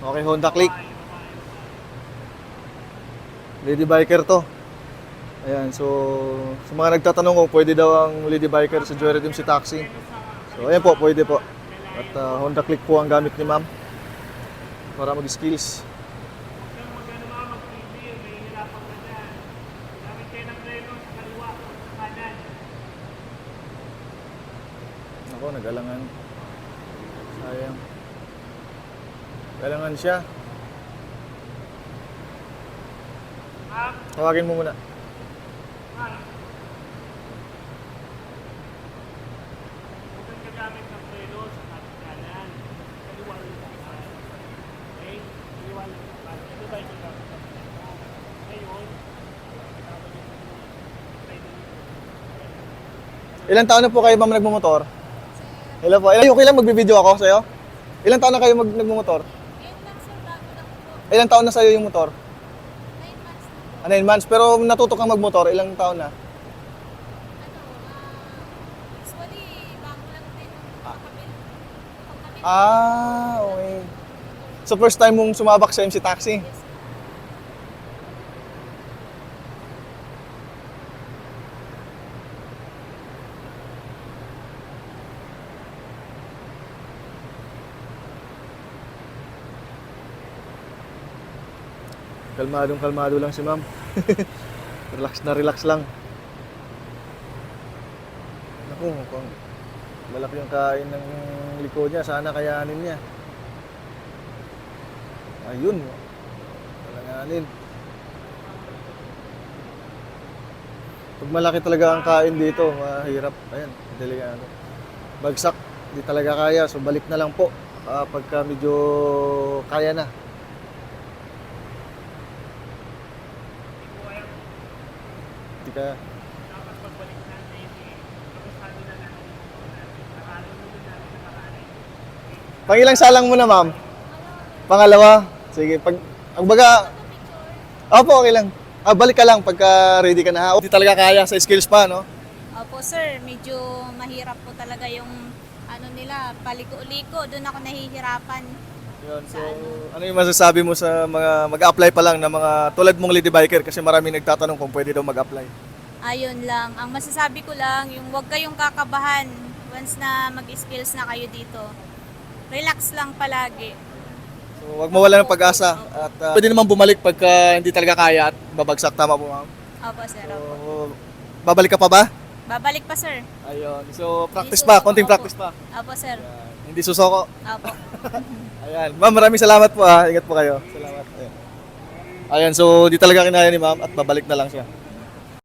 Okay, Honda Click. Lady biker to. Ayan, so sa mga nagtatanong kung pwede daw ang lady biker sa Joy Redeem si taxi. So ayan po, pwede po. At ah, Honda Click po ang gamit ni ma'am para mag-skills. Ako, nag-alangan. Sayang. Kailangan siya. Tawagin mo muna. Ilan taon na po kayo ma'am nagmumotor? Hello po. Ilan, okay lang magbibideo ako sa'yo? Ilan taon na kayo mag nagmumotor? Ilan taon na sa'yo yung motor? 9 months. months. Pero natuto kang magmotor, ilang taon na? Ah, okay. So first time mong sumabak sa MC Taxi? Kalmadong kalmado lang si ma'am. relax na relax lang. Naku, mukhang malaki yung kain ng liko niya. Sana kayanin niya. Ayun. Kalanganin. Pag malaki talaga ang kain dito, mahirap. Ayan, delikado. Bagsak, di talaga kaya. So balik na lang po. Ah, pagka medyo kaya na. Di kaya. Pangilang salang mo na, ma'am? Pangalawa? Sige, pag... Ang baga... Opo, okay lang. Ah, balik ka lang pagka ready ka na. ha? Hindi talaga kaya sa skills pa, no? Opo sir, medyo mahirap po talaga yung ano nila, paliko-liko. Doon ako nahihirapan. Yun, so, ano yung masasabi mo sa mga mag-apply pa lang na mga tulad mong lady biker kasi marami nagtatanong kung pwede daw mag-apply. Ayun lang. Ang masasabi ko lang, yung huwag kayong kakabahan once na mag-skills na kayo dito. Relax lang palagi. So, wag mawala ng pag-asa at ah, pwede naman bumalik pagka hindi talaga kaya at babagsak tama po, ma'am. Opo sir, So, opo. babalik ka pa ba? Babalik pa sir. Ayun. So, practice pa, konting practice pa. Opo sir. Ayan. Hindi susoko. Opo. Ayan. Ma'am, maraming salamat po ha. Ingat po kayo. Salamat. Ayan. Ayan, so di talaga kinaya ni ma'am at babalik na lang siya.